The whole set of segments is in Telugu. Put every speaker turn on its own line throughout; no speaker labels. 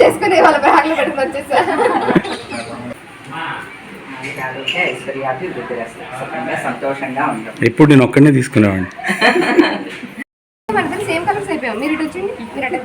చేసుకుని వాళ్ళ బ్యాగ్లో పెట్టుకుని వచ్చేసా.
ఆరోగ్య ఐశ్వర్యాభివృద్ధి సుఖంగా సంతోషంగా ఉంటాం
ఎప్పుడు నేను ఒక్కడనే తీసుకునేవాడిని.
సేమ్ కలర్స్ అయిపోయాం మీరు ఇటు వచ్చింది మీరు అటు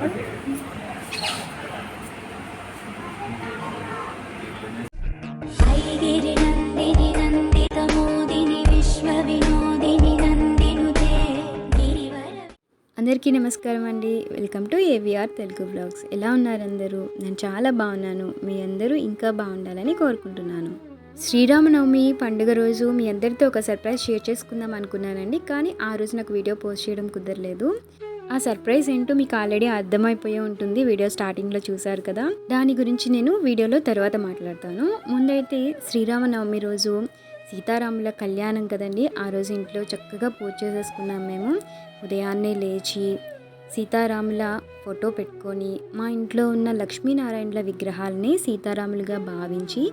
అందరికీ నమస్కారం అండి. Welcome to AVR Telugu blogs. ఎలా ఉన్నారు అందరూ? నేను చాలా బాగున్నాను. మీ అందరూ ఇంకా బాగుండాలని కోరుకుంటున్నాను. శ్రీరామనవమి పండుగ రోజు మీ అందరితో ఒక సర్ప్రైజ్ షేర్ చేసుకుందాం అనుకున్నానండి. కానీ ఆ రోజు నాకు వీడియో పోస్ట్ చేయడం కుదరలేదు. ఆ సర్ప్రైజ్ ఏంటో మీకు ఆల్రెడీ అర్థమైపోయి ఉంటుంది. వీడియో స్టార్టింగ్లో చూసారు కదా. దాని గురించి నేను వీడియోలో తర్వాత మాట్లాడతాను. ముందైతే శ్రీరామనవమి రోజు సీతారాముల కళ్యాణం కదండి. ఆ రోజు ఇంట్లో చక్కగా పూజ చేసేసుకున్నాం మేము. ఉదయాన్నే లేచి సీతారాముల ఫోటో పెట్టుకొని మా ఇంట్లో ఉన్న లక్ష్మీనారాయణల విగ్రహాలని సీతారాములుగా భావించి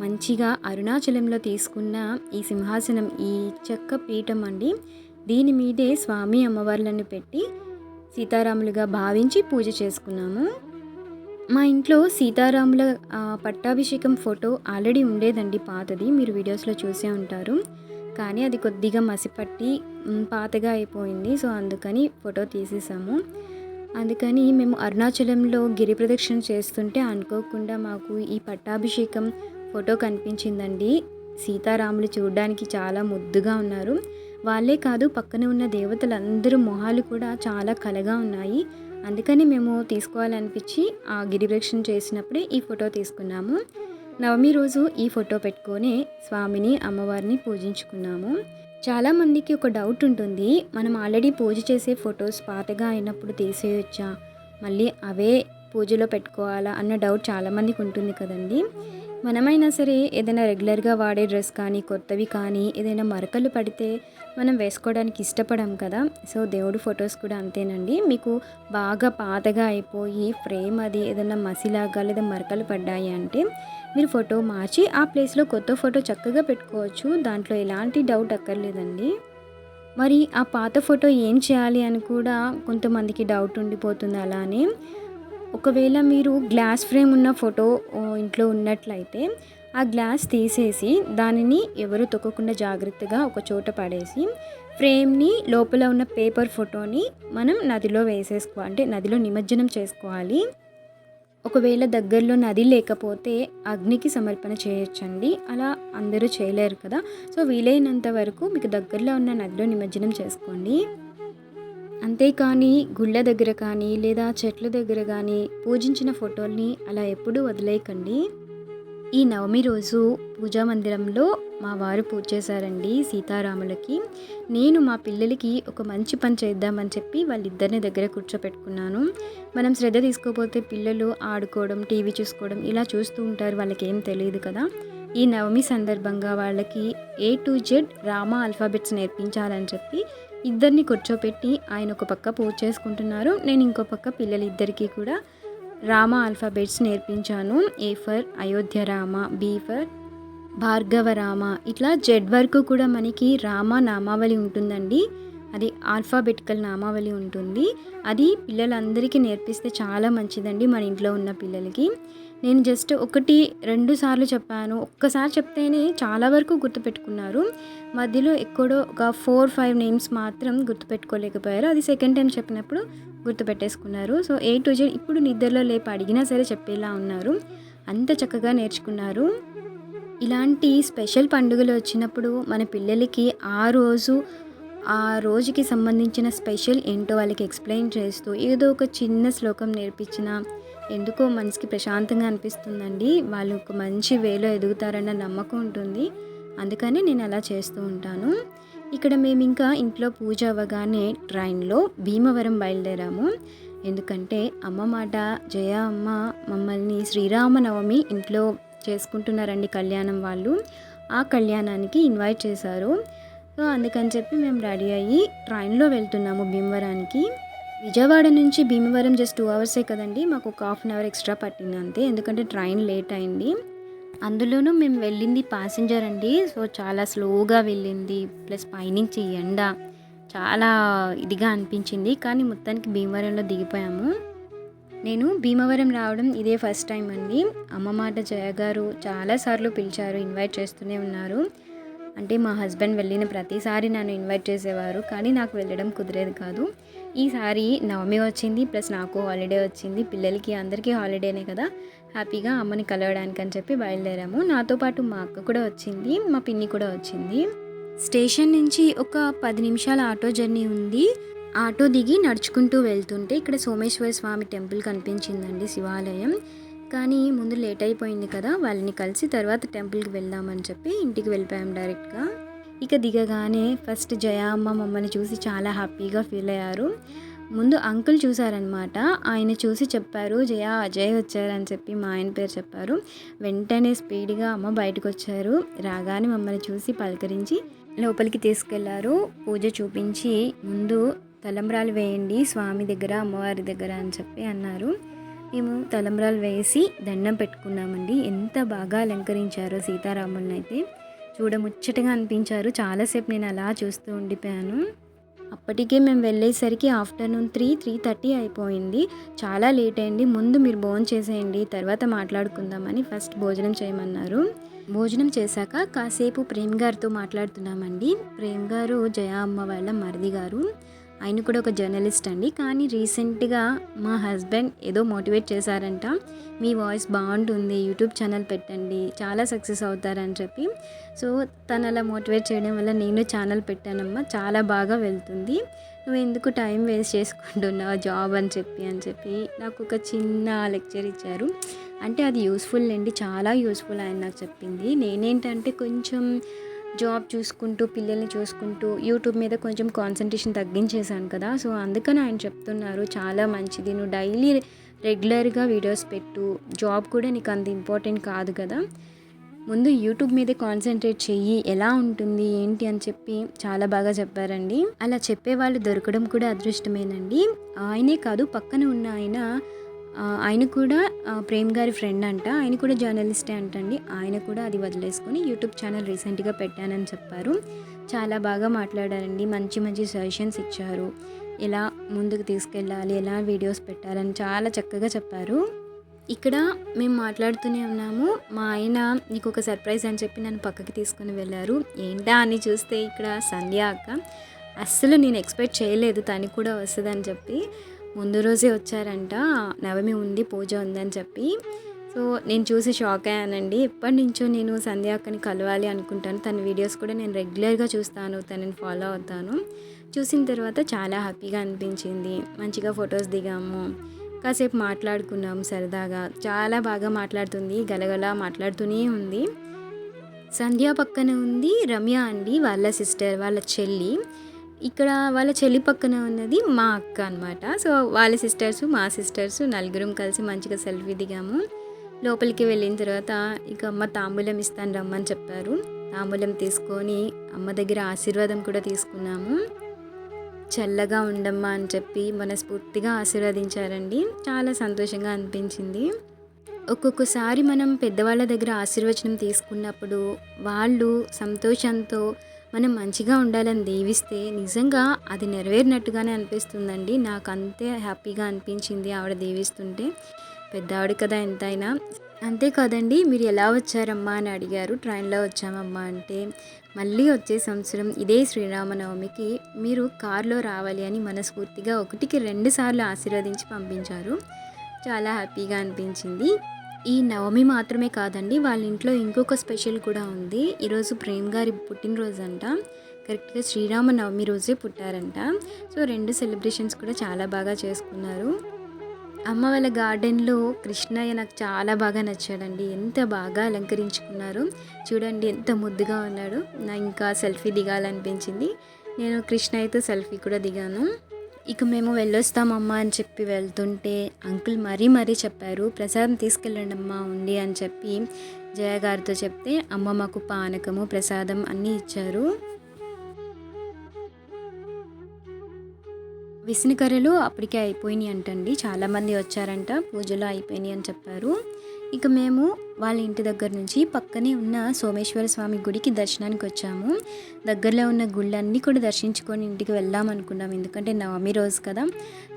మంచిగా అరుణాచలంలో తీసుకున్న ఈ సింహాసనం ఈ చెక్క పీఠం అండి. దీని మీదే స్వామి అమ్మవార్లను పెట్టి సీతారాములుగా భావించి పూజ చేసుకున్నాము. మా ఇంట్లో సీతారాముల పట్టాభిషేకం ఫోటో ఆల్రెడీ ఉండేదండి పాతది. మీరు వీడియోస్లో చూసే ఉంటారు. కానీ అది కొద్దిగా మసిపట్టి పాతగా అయిపోయింది. సో అందుకని ఫోటో తీసేసాము. అందుకని మేము అరుణాచలంలో గిరి ప్రదక్షిణ చేస్తుంటే అనుకోకుండా మాకు ఈ పట్టాభిషేకం ఫోటో కనిపించిందండి. సీతారాములు చూడడానికి చాలా ముద్దుగా ఉన్నారు. వాళ్ళే కాదు పక్కన ఉన్న దేవతలందరూ మొహాలు కూడా చాలా కలగా ఉన్నాయి. అందుకని మేము తీసుకోవాలనిపించి ఆ గిరి ప్రదక్షిణ చేసినప్పుడే ఈ ఫోటో తీసుకున్నాము. నవమి రోజు ఈ ఫోటో పెట్టుకొని స్వామిని అమ్మవారిని పూజించుకున్నాము. చాలామందికి ఒక డౌట్ ఉంటుంది. మనం ఆల్రెడీ పూజ చేసే ఫొటోస్ పాతగా అయినప్పుడు తీసేయొచ్చా? మళ్ళీ అవే పూజలో పెట్టుకోవాలా అన్న డౌట్ చాలామందికి ఉంటుంది కదండి. మనమైనా సరే ఏదైనా రెగ్యులర్గా వాడే డ్రెస్ కానీ కొత్తవి కానీ ఏదైనా మరకలు పడితే మనం వేసుకోవడానికి ఇష్టపడం కదా. సో దేవుడి ఫొటోస్ కూడా అంతేనండి. మీకు బాగా పాతగా అయిపోయి ఫ్రేమ్ అది ఏదైనా మసిలాగా లేదా మరకలు పడ్డాయి అంటే మీరు ఫోటో మార్చి ఆ ప్లేస్లో కొత్త ఫోటో చక్కగా పెట్టుకోవచ్చు. దాంట్లో ఎలాంటి డౌట్ అక్కర్లేదండి. మరి ఆ పాత ఫోటో ఏం చేయాలి అని కూడా కొంతమందికి డౌట్ ఉండిపోతుంది అలానే. ఒకవేళ మీరు గ్లాస్ ఫ్రేమ్ ఉన్న ఫోటో ఇంట్లో ఉన్నట్లయితే ఆ గ్లాస్ తీసేసి దానిని ఎవరు తొక్కకుండా జాగ్రత్తగా ఒక చోట పడేసి ఫ్రేమ్ని లోపల ఉన్న పేపర్ ఫోటోని మనం నదిలో వేసేసుకో అంటే నదిలో నిమజ్జనం చేసుకోవాలి. ఒకవేళ దగ్గరలో నది లేకపోతే అగ్నికి సమర్పణ చేయొచ్చండి. అలా అందరూ చేయలేరు కదా. సో వీలైనంత వరకు మీకు దగ్గరలో ఉన్న నదిలో నిమజ్జనం చేసుకోండి. అంతేకాని గుళ్ళ దగ్గర కానీ లేదా చెట్ల దగ్గర కానీ పూజించిన ఫోటోల్ని అలా ఎప్పుడూ వదిలేయకండి. ఈ నవమి రోజు పూజా మందిరంలో మా వారు పూజ చేశారండి సీతారాములకి. నేను మా పిల్లలకి ఒక మంచి పని చేద్దామని చెప్పి వాళ్ళిద్దరిని దగ్గర కూర్చోపెట్టుకున్నాను. మనం శ్రద్ధ తీసుకోకపోతే పిల్లలు ఆడుకోవడం టీవీ చూసుకోవడం ఇలా చూస్తూ ఉంటారు. వాళ్ళకి ఏం తెలియదు కదా. ఈ నవమి సందర్భంగా వాళ్ళకి A to Z Rama alphabets నేర్పించాలని చెప్పి ఇద్దరిని కూర్చోపెట్టి ఆయన ఒక పక్క పూజ చేసుకుంటున్నారు. నేను ఇంకో పక్క పిల్లలిద్దరికీ కూడా రామ ఆల్ఫాబెట్స్ నేర్పించాను. A for Ayodhya Rama B for Bhargava Rama. ఇట్లా జెడ్ వరకు కూడా మనకి రామ నామావళి ఉంటుందండి. అది ఆల్ఫాబెటికల్ నామావళి ఉంటుంది. అది పిల్లలందరికీ నేర్పిస్తే చాలా మంచిదండి మన ఇంట్లో ఉన్న పిల్లలకి. నేను జస్ట్ ఒకటి రెండు సార్లు చెప్పాను. ఒక్కసారి చెప్తేనే చాలా వరకు గుర్తుపెట్టుకున్నారు. మధ్యలో ఎక్కడో ఒక ఫోర్ ఫైవ్ నేమ్స్ మాత్రం గుర్తుపెట్టుకోలేకపోయారు. అది సెకండ్ టైం చెప్పినప్పుడు గుర్తుపెట్టేసుకున్నారు. సో ఏ టు జెడ్ ఇప్పుడు నిద్రలో లేపి అడిగినా సరే చెప్పేలా ఉన్నారు. అంత చక్కగా నేర్చుకున్నారు. ఇలాంటి స్పెషల్ పండుగలు వచ్చినప్పుడు మన పిల్లలకి ఆ రోజు ఆ రోజుకి సంబంధించిన స్పెషల్ ఏంటో వాళ్ళకి ఎక్స్ప్లెయిన్ చేస్తూ ఏదో ఒక చిన్న శ్లోకం నేర్పించిన ఎందుకో మనసుకి ప్రశాంతంగా అనిపిస్తుందండి. వాళ్ళు ఒక మంచి వేలో ఎదుగుతారన్న నమ్మకం ఉంటుంది. అందుకని నేను అలా చేస్తూ ఉంటాను. ఇక్కడ మేము ఇంకా ఇంట్లో పూజ అవ్వగానే ట్రైన్లో భీమవరం బయలుదేరాము. ఎందుకంటే అమ్మ మాట జయ అమ్మ మమ్మల్ని శ్రీరామనవమి ఇంట్లో చేసుకుంటున్నారండి కళ్యాణం వాళ్ళు. ఆ కళ్యాణానికి ఇన్వైట్ చేశారు. సో అందుకని చెప్పి మేము రెడీ అయ్యి ట్రైన్లో వెళ్తున్నాము భీమవరానికి. విజయవాడ నుంచి భీమవరం జస్ట్ టూ అవర్సే కదండి. మాకు ఒక హాఫ్ అన్ అవర్ ఎక్స్ట్రా పట్టింది అంతే. ఎందుకంటే ట్రైన్ లేట్ అయింది. అందులోనూ మేము వెళ్ళింది ప్యాసింజర్ అండి. సో చాలా స్లోగా వెళ్ళింది. ప్లస్ పైనుంచి ఎండ చాలా ఇదిగా అనిపించింది. కానీ మొత్తానికి భీమవరంలో దిగిపోయాము. నేను భీమవరం రావడం ఇదే ఫస్ట్ టైం అండి. అమ్మ మాట జయ గారు చాలాసార్లు పిలిచారు ఇన్వైట్ చేస్తూనే ఉన్నారు. అంటే మా హస్బెండ్ వెళ్ళిన ప్రతిసారి నన్ను ఇన్వైట్ చేసేవారు. కానీ నాకు వెళ్ళడం కుదిరేది కాదు. ఈసారి నవమి వచ్చింది ప్లస్ నాకు హాలిడే వచ్చింది. పిల్లలకి అందరికీ హాలిడేనే కదా. హ్యాపీగా అమ్మని కలవడానికి అని చెప్పి బయలుదేరాము. నాతో పాటు మా అక్క కూడా వచ్చింది మా పిన్ని కూడా వచ్చింది. స్టేషన్ నుంచి ఒక పది నిమిషాల ఆటో జర్నీ ఉంది. ఆటో దిగి నడుచుకుంటూ వెళ్తుంటే ఇక్కడ సోమేశ్వర స్వామి టెంపుల్ కనిపించిందండి శివాలయం. కానీ ముందు లేట్ అయిపోయింది కదా వాళ్ళని కలిసి తర్వాత టెంపుల్కి వెళ్దామని చెప్పి ఇంటికి వెళ్ళిపోయాం డైరెక్ట్గా. ఇక దిగగానే ఫస్ట్ జయ అమ్మ మమ్మల్ని చూసి చాలా హ్యాపీగా ఫీల్ అయ్యారు. ముందు అంకుల్ చూశారనమాట ఆయన చూసి చెప్పారు జయ అజయ్ వచ్చారని చెప్పి మా ఆయన పేరు చెప్పారు. వెంటనే స్పీడ్గా అమ్మ బయటకు వచ్చారు రాగానే మమ్మల్ని చూసి పలకరించి లోపలికి తీసుకెళ్ళారు. పూజ చూపించి ముందు తలంబ్రాలు వేయండి స్వామి దగ్గర అమ్మవారి దగ్గర అని చెప్పి అన్నారు. మేము తలంబ్రాలు వేసి దండం పెట్టుకున్నామండి. ఎంత బాగా అలంకరించారో సీతారాములను అయితే చూడముచ్చటగా అనిపించారు. చాలాసేపు నేను అలా చూస్తూ ఉండిపోయాను. అప్పటికే మేము వెళ్ళేసరికి ఆఫ్టర్నూన్ త్రీ త్రీ థర్టీ అయిపోయింది. చాలా లేట్ అయింది. ముందు మీరు భోజనం చేసేయండి తర్వాత మాట్లాడుకుందామని ఫస్ట్ భోజనం చేయమన్నారు. భోజనం చేశాక కాసేపు ప్రేమ్ గారితో మాట్లాడుతున్నామండి. ప్రేమ్ గారు జయ అమ్మ వాళ్ళ మరిది గారు. ఆయన కూడా ఒక జర్నలిస్ట్ అండి. కానీ రీసెంట్గా మా హస్బెండ్ ఏదో మోటివేట్ చేశారంట మీ వాయిస్ బాగుంటుంది యూట్యూబ్ ఛానల్ పెట్టండి చాలా సక్సెస్ అవుతారని చెప్పి. సో తను అలా మోటివేట్ చేయడం వల్ల నేను ఛానల్ పెట్టానమ్మా చాలా బాగా వెళ్తుంది. నువ్వు ఎందుకు టైం వేస్ట్ చేసుకుంటున్నావు జాబ్ అని చెప్పి అని చెప్పి నాకు ఒక చిన్న లెక్చర్ ఇచ్చారు. అంటే అది యూస్ఫుల్ అండి చాలా యూస్ఫుల్ ఆయన నాకు చెప్పింది. నేనేంటంటే కొంచెం జాబ్ చూసుకుంటూ పిల్లల్ని చూసుకుంటూ యూట్యూబ్ మీద కొంచెం కాన్సన్ట్రేషన్ తగ్గించేశాను కదా. సో అందుకని ఆయన చెప్తున్నారు చాలా మంచిది. నువ్వు డైలీ రెగ్యులర్గా వీడియోస్ పెట్టు. జాబ్ కూడా నీకు అంత ఇంపార్టెంట్ కాదు కదా. ముందు యూట్యూబ్ మీదే కాన్సన్ట్రేట్ చెయ్యి. ఎలా ఉంటుంది? ఏంటి? అని చెప్పి చాలా బాగా చెప్పారండి. అలా చెప్పేవాళ్ళు దొరకడం కూడా అదృష్టమేనండి. ఆయనే కాదు పక్కన ఉన్న ఆయన ఆయన కూడా ప్రేమ్ గారి ఫ్రెండ్ అంట. ఆయన కూడా జర్నలిస్టే అంటండి. ఆయన కూడా అది వదిలేసుకొని యూట్యూబ్ ఛానల్ రీసెంట్గా పెట్టానని చెప్పారు. చాలా బాగా మాట్లాడారండి. మంచి మంచి సజెషన్స్ ఇచ్చారు. ఎలా ముందుకు తీసుకెళ్ళాలి ఎలా వీడియోస్ పెట్టాలని చాలా చక్కగా చెప్పారు. ఇక్కడ మేము మాట్లాడుతూనే ఉన్నాము. మా ఆయన నీకు ఒక సర్ప్రైజ్ అని చెప్పి నన్ను పక్కకి తీసుకుని వెళ్ళారు. ఏంటా అని చూస్తే ఇక్కడ సంధ్య అక్క. అస్సలు నేను ఎక్స్పెక్ట్ చేయలేదు తను కూడా వస్తుందని చెప్పి. ముందు రోజే వచ్చారంట. నవమి ఉంది పూజ ఉందని చెప్పి. సో నేను చూసి షాక్ అయ్యానండి. ఎప్పటి నుంచో నేను సంధ్య అక్కని కలవాలి అనుకుంటాను. తన వీడియోస్ కూడా నేను రెగ్యులర్గా చూస్తాను. తనని ఫాలో అవుతాను. చూసిన తర్వాత చాలా హ్యాపీగా అనిపించింది. మంచిగా ఫొటోస్ దిగాము. కాసేపు మాట్లాడుకున్నాం సరదాగా. చాలా బాగా మాట్లాడుతుంది. గలగల మాట్లాడుతూనే ఉంది. సంధ్య పక్కన ఉంది రమ్య అండి వాళ్ళ సిస్టర్ వాళ్ళ చెల్లి. ఇక్కడ వాళ్ళ చెల్లి పక్కన ఉన్నది మా అక్క అనమాట సో వాళ్ళ సిస్టర్స్ మా సిస్టర్స్ నలుగురం కలిసి మంచిగా సెల్ఫీ దిగాము. లోపలికి వెళ్ళిన తర్వాత ఇక అమ్మ తాంబూలం ఇస్తాను రమ్మని చెప్పారు. తాంబూలం తీసుకొని అమ్మ దగ్గర ఆశీర్వాదం కూడా తీసుకున్నాము. చల్లగా ఉండమ్మా అని చెప్పి మనస్ఫూర్తిగా ఆశీర్వదించారండి. చాలా సంతోషంగా అనిపించింది. ఒక్కొక్కసారి మనం పెద్దవాళ్ళ దగ్గర ఆశీర్వచనం తీసుకున్నప్పుడు వాళ్ళు సంతోషంతో మనం మంచిగా ఉండాలని దీవిస్తే నిజంగా అది నెరవేరినట్టుగానే అనిపిస్తుందండి. నాకు అంతే హ్యాపీగా అనిపించింది ఆవిడ దీవిస్తుంటే. పెద్ద ఆవిడ కదా ఎంతైనా. అంతేకాదండి మీరు ఎలా వచ్చారమ్మా అని అడిగారు. ట్రైన్లో వచ్చామమ్మా అంటే మళ్ళీ వచ్చే సంవత్సరం ఇదే శ్రీరామనవమికి మీరు కారులో రావాలి అని మనస్ఫూర్తిగా ఒకటికి రెండు సార్లు ఆశీర్వదించి పంపించారు. చాలా హ్యాపీగా అనిపించింది. ఈ నవమి మాత్రమే కాదండి వాళ్ళ ఇంట్లో ఇంకొక స్పెషల్ కూడా ఉంది. ఈరోజు ప్రేమ్ గారి పుట్టినరోజు అంట కరెక్ట్గా శ్రీరామ నవమి రోజే పుట్టారంట. సో రెండు సెలబ్రేషన్స్ కూడా చాలా బాగా చేసుకున్నారు. అమ్మ వాళ్ళ గార్డెన్లో కృష్ణయ్య నాకు చాలా బాగా నచ్చాడండి. ఎంత బాగా అలంకరించుకున్నారు. చూడండి ఎంత ముద్దుగా ఉన్నాడు. నా ఇంకా సెల్ఫీ దిగాలనిపించింది. నేను కృష్ణయ్యతో సెల్ఫీ కూడా దిగాను. ఇక మేము వెళ్ళొస్తామమ్మా అని చెప్పి వెళ్తుంటే అంకుల్ మరీ మరీ చెప్పారు ప్రసాదం తీసుకెళ్ళండి అమ్మా ఉండి అని చెప్పి జయ గారితో చెప్తే అమ్మ మాకు పానకము ప్రసాదం అన్నీ ఇచ్చారు. విసనకర్రలు అప్పటికే అయిపోయినాయి అంటండి చాలామంది వచ్చారంట పూజలు అయిపోయినాయి అని చెప్పారు. ఇక మేము వాళ్ళ ఇంటి దగ్గర నుంచి పక్కనే ఉన్న సోమేశ్వర స్వామి గుడికి దర్శనానికి వచ్చాము. దగ్గరలో ఉన్న గుళ్ళన్నీ కూడా దర్శించుకొని ఇంటికి వెళ్దాం అనుకున్నాం. ఎందుకంటే నవమి రోజు కదా.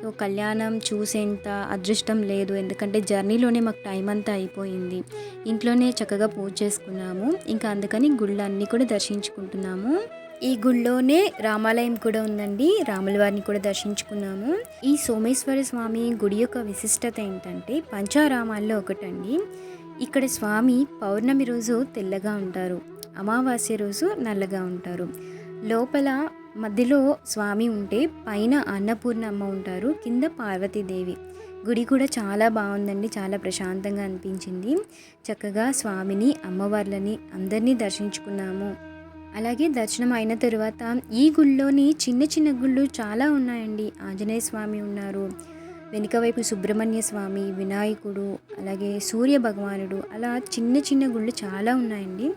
సో కళ్యాణం చూసేంత అదృష్టం లేదు. ఎందుకంటే జర్నీలోనే మాకు టైం అంతా అయిపోయింది. ఇంట్లోనే చక్కగా పూజ చేసుకున్నాము. ఇంకా అందుకని గుళ్ళన్నీ కూడా దర్శించుకుంటున్నాము. ఈ గుళ్ళోనే రామాలయం కూడా ఉందండి. రాముల వారిని కూడా దర్శించుకున్నాము. ఈ సోమేశ్వర స్వామి గుడి యొక్క విశిష్టత ఏంటంటే పంచారామాల్లో ఒకటండి. ఇక్కడ స్వామి పౌర్ణమి రోజు తెల్లగా ఉంటారు. అమావాస్య రోజు నల్లగా ఉంటారు. లోపల మధ్యలో స్వామి ఉంటే పైన అన్నపూర్ణమ్మ ఉంటారు. కింద పార్వతీదేవి. గుడి కూడా చాలా బాగుందండి. చాలా ప్రశాంతంగా అనిపించింది. చక్కగా స్వామిని అమ్మవార్లని అందరినీ దర్శించుకున్నాము. అలాగే దర్శనం అయిన తరువాత ఈ గుళ్ళోని చిన్న చిన్న గుళ్ళు చాలా ఉన్నాయండి. ఆంజనేయ స్వామి ఉన్నారు. వెనుక వైపు సుబ్రహ్మణ్య స్వామి వినాయకుడు అలాగే సూర్య భగవానుడు అలా చిన్న చిన్న గుళ్ళు చాలా ఉన్నాయండి.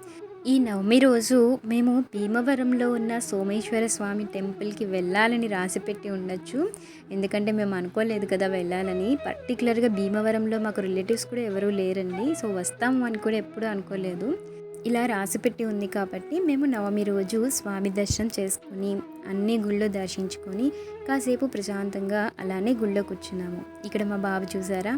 ఈ నవమి రోజు మేము భీమవరంలో ఉన్న సోమేశ్వర స్వామి టెంపుల్కి వెళ్ళాలని రాసిపెట్టి ఉండొచ్చు. ఎందుకంటే మేము అనుకోలేదు కదా వెళ్ళాలని. పర్టికులర్గా భీమవరంలో మాకు రిలేటివ్స్ కూడా ఎవరూ లేరండి. సో వస్తాము అని కూడా ఎప్పుడూ అనుకోలేదు. ఇలా రాసిపెట్టి ఉంది కాబట్టి మేము నవమి రోజు స్వామి దర్శనం చేసుకొని అన్ని గుళ్ళో దర్శించుకొని కాసేపు ప్రశాంతంగా అలానే గుళ్ళో కూర్చున్నాము. ఇక్కడ మా బాబు చూసారా?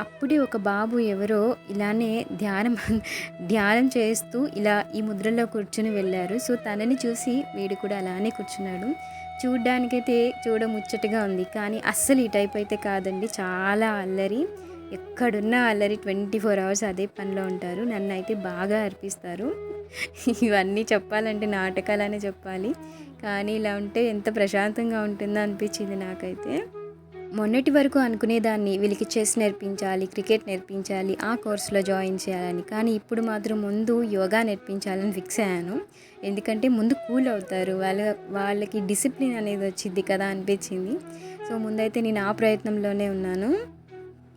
అప్పుడే ఒక బాబు ఎవరో ఇలానే ధ్యానం ధ్యానం చేస్తూ ఇలా ఈ ముద్రలో కూర్చుని వెళ్ళారు. సో తనని చూసి వీడు కూడా అలానే కూర్చున్నాడు. చూడ్డానికైతే చూడ ముచ్చటగా ఉంది. కానీ అస్సలు ఈ టైప్ అయితే కాదండి. చాలా అల్లరి. ఎక్కడున్నా అల్లరి ట్వంటీ ఫోర్ అవర్స్ అదే పనిలో ఉంటారు. నన్ను అయితే బాగా అర్పిస్తారు. ఇవన్నీ చెప్పాలంటే నాటకాలనే చెప్పాలి. కానీ ఇలా ఉంటే ఎంత ప్రశాంతంగా ఉంటుందో అనిపించింది నాకైతే. మొన్నటి వరకు అనుకునేదాన్ని వీళ్ళకి చెస్ నేర్పించాలి క్రికెట్ నేర్పించాలి ఆ కోర్సులో జాయిన్ చేయాలని. కానీ ఇప్పుడు మాత్రం ముందు యోగా నేర్పించాలని ఫిక్స్ అయ్యాను. ఎందుకంటే ముందు కూల్ అవుతారు. వాళ్ళ వాళ్ళకి డిసిప్లిన్ అనేది వచ్చింది కదా అనిపించింది. సో ముందైతే నేను ఆ ప్రయత్నంలోనే ఉన్నాను.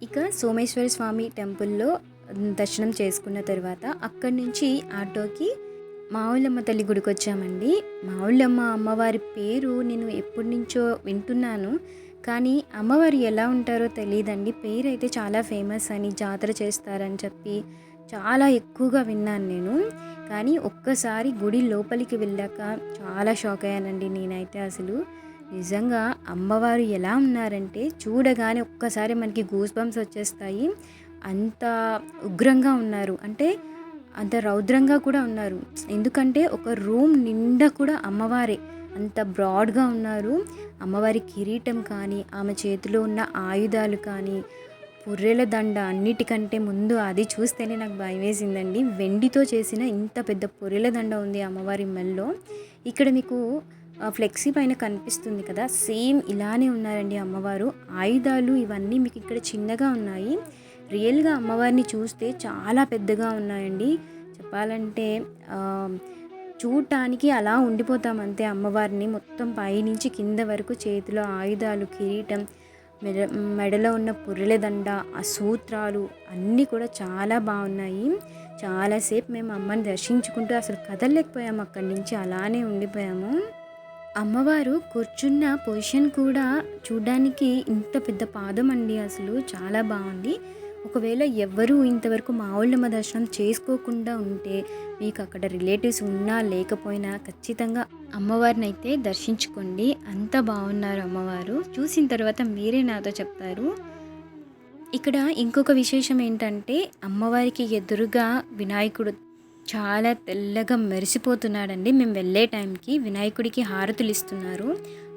ఇక సోమేశ్వర స్వామి టెంపుల్లో దర్శనం చేసుకున్న తర్వాత అక్కడి నుంచి ఆటోకి మావులమ్మ తల్లి గుడికి వచ్చామండి. మావులమ్మ అమ్మవారి పేరు నేను ఎప్పటి నుంచో వింటున్నాను. కానీ అమ్మవారు ఎలా ఉంటారో తెలియదండి. పేరు అయితే చాలా ఫేమస్ అని జాతర చేస్తారని చెప్పి చాలా ఎక్కువగా విన్నాను నేను. కానీ ఒక్కసారి గుడి లోపలికి వెళ్ళాక చాలా షాక్ అయ్యానండి నేనైతే అసలు. నిజంగా అమ్మవారు ఎలా ఉన్నారంటే చూడగానే ఒక్కసారి మనకి గూస్ బంప్స్ వచ్చేస్తాయి. అంత ఉగ్రంగా ఉన్నారు. అంటే అంత రౌద్రంగా కూడా ఉన్నారు. ఎందుకంటే ఒక రూమ్ నిండా కూడా అమ్మవారే. అంత బ్రాడ్గా ఉన్నారు. అమ్మవారి కిరీటం కానీ ఆమె చేతిలో ఉన్న ఆయుధాలు కానీ పుర్రెల దండ అన్నిటికంటే ముందు అది చూస్తేనే నాకు భయం వేసిందండి వెండితో చేసిన ఇంత పెద్ద పుర్రెల దండ ఉంది అమ్మవారి మెల్లో. ఇక్కడ మీకు ఫ్లెక్సీ పైన కనిపిస్తుంది కదా సేమ్ ఇలానే ఉన్నారండి అమ్మవారు. ఆయుధాలు ఇవన్నీ మీకు ఇక్కడ చిన్నగా ఉన్నాయి. రియల్గా అమ్మవారిని చూస్తే చాలా పెద్దగా ఉన్నాయండి. చెప్పాలంటే చూడటానికి అలా ఉండిపోతాం అంతే అమ్మవారిని. మొత్తం పైనుంచి కింద వరకు చేతిలో ఆయుధాలు కిరీటం మెడ మెడలో ఉన్న పుర్రెలదండ ఆ సూత్రాలు అన్నీ కూడా చాలా బాగున్నాయి. చాలాసేపు మేము అమ్మని దర్శించుకుంటూ అసలు కదలలేకపోయాము అక్కడి నుంచి. అలానే ఉండిపోయాము. అమ్మవారు కూర్చున్న పొజిషన్ కూడా చూడడానికి ఇంత పెద్ద పాదం అండి అసలు. చాలా బాగుంది. ఒకవేళ ఎవ్వరూ ఇంతవరకు మా ఊళ్ళమ్మ దర్శనం చేసుకోకుండా ఉంటే మీకు అక్కడ రిలేటివ్స్ ఉన్నా లేకపోయినా ఖచ్చితంగా అమ్మవారిని అయితే దర్శించుకోండి. అంత బాగున్నారు అమ్మవారు. చూసిన తర్వాత మీరే నాతో చెప్తారు. ఇక్కడ ఇంకొక విశేషం ఏంటంటే అమ్మవారికి ఎదురుగా వినాయకుడు చాలా తెల్లగా మెరిసిపోతున్నాడండి. మేము వెళ్ళే టైంకి వినాయకుడికి హారతులు ఇస్తున్నారు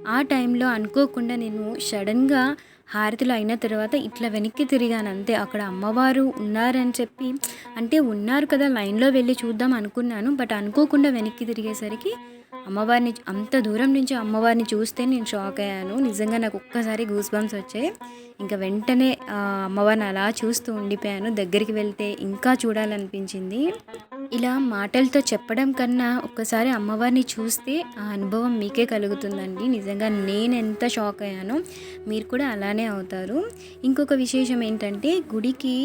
ఆ టైంలో అనుకోకుండా నేను సడన్గా హారతులు అయిన తర్వాత ఇట్లా వెనక్కి తిరిగాను. అంతే అక్కడ అమ్మవారు ఉన్నారని చెప్పి అంటే ఉన్నారు కదా లైన్లో వెళ్ళి చూద్దాం అనుకున్నాను. బట్ అనుకోకుండా వెనక్కి తిరిగేసరికి అమ్మవారిని అంత దూరం నుంచి అమ్మవారిని చూస్తే నేను షాక్ అయ్యాను. నిజంగా నాకు ఒక్కసారి గూస్ బంప్స్ వచ్చాయి. ఇంకా వెంటనే అమ్మవారిని అలా చూస్తూ ఉండిపోయాను. దగ్గరికి వెళ్తే ఇంకా చూడాలనిపించింది. ఇలా మాటలతో చెప్పడం కన్నా ఒక్కసారి అమ్మవారిని చూస్తే ఆ అనుభవం మీకే కలుగుతుందండి. నిజంగా నేను ఎంత షాక్ అయ్యానో మీరు కూడా అలానే అవుతారు. ఇంకొక విశేషం ఏంటంటే గుడికి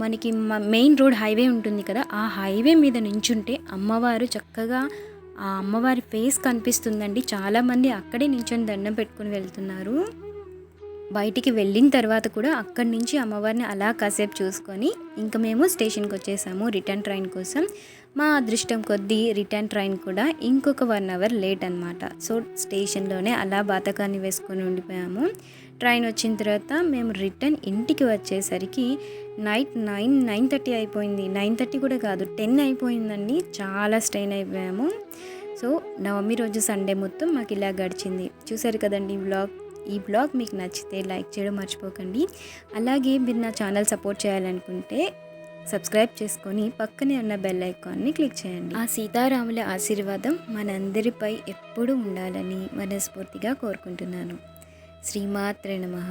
మనకి మెయిన్ రోడ్ హైవే ఉంటుంది కదా ఆ హైవే మీద నించుంటే అమ్మవారు చక్కగా ఆ అమ్మవారి ఫేస్ కనిపిస్తుందండి. చాలామంది అక్కడే నించొని దండం పెట్టుకుని వెళ్తున్నారు. బయటికి వెళ్ళిన తర్వాత కూడా అక్కడి నుంచి అమ్మవారిని అలా కాసేపు చూసుకొని ఇంకా మేము స్టేషన్కి వచ్చేసాము రిటర్న్ ట్రైన్ కోసం. మా అదృష్టం కొద్దీ రిటర్న్ ట్రైన్ కూడా ఇంకొక వన్ అవర్ లేట్ అనమాట సో స్టేషన్లోనే అలా బాతకాన్ని వేసుకొని ఉండిపోయాము. ట్రైన్ వచ్చిన తర్వాత మేము రిటర్న్ ఇంటికి వచ్చేసరికి నైట్ నైన్ నైన్ థర్టీ అయిపోయింది. నైన్ థర్టీ కూడా కాదు టెన్ అయిపోయిందండి. చాలా స్ట్రెయిన్ అయిపోయాము. సో నవమి రోజు సండే మొత్తం మాకు ఇలా గడిచింది. చూసారు కదండి ఈ బ్లాగ్ ఈ బ్లాగ్ మీకు నచ్చితే లైక్ చేయడం మర్చిపోకండి. అలాగే మీరు నా ఛానల్ సపోర్ట్ చేయాలనుకుంటే సబ్స్క్రైబ్ చేసుకొని పక్కనే ఉన్న బెల్ ఐకాన్ని క్లిక్ చేయండి. ఆ సీతారాముల ఆశీర్వాదం మనందరిపై ఎప్పుడూ ఉండాలని మనస్ఫూర్తిగా కోరుకుంటున్నాను. శ్రీమాత్రే నమః.